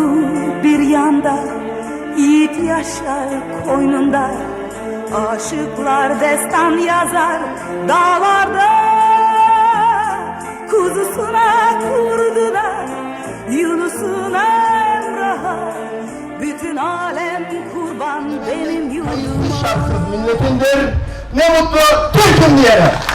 Anadolu bir yanda Yiğit yaşar koynunda Aşıklar destan yazar dağlarda Kuzusuna kurdu da Yunus'una Emrah'a Bütün alem kurban benim yurduma Şartsız milletindir. Ne mutlu Türk'üm diyene.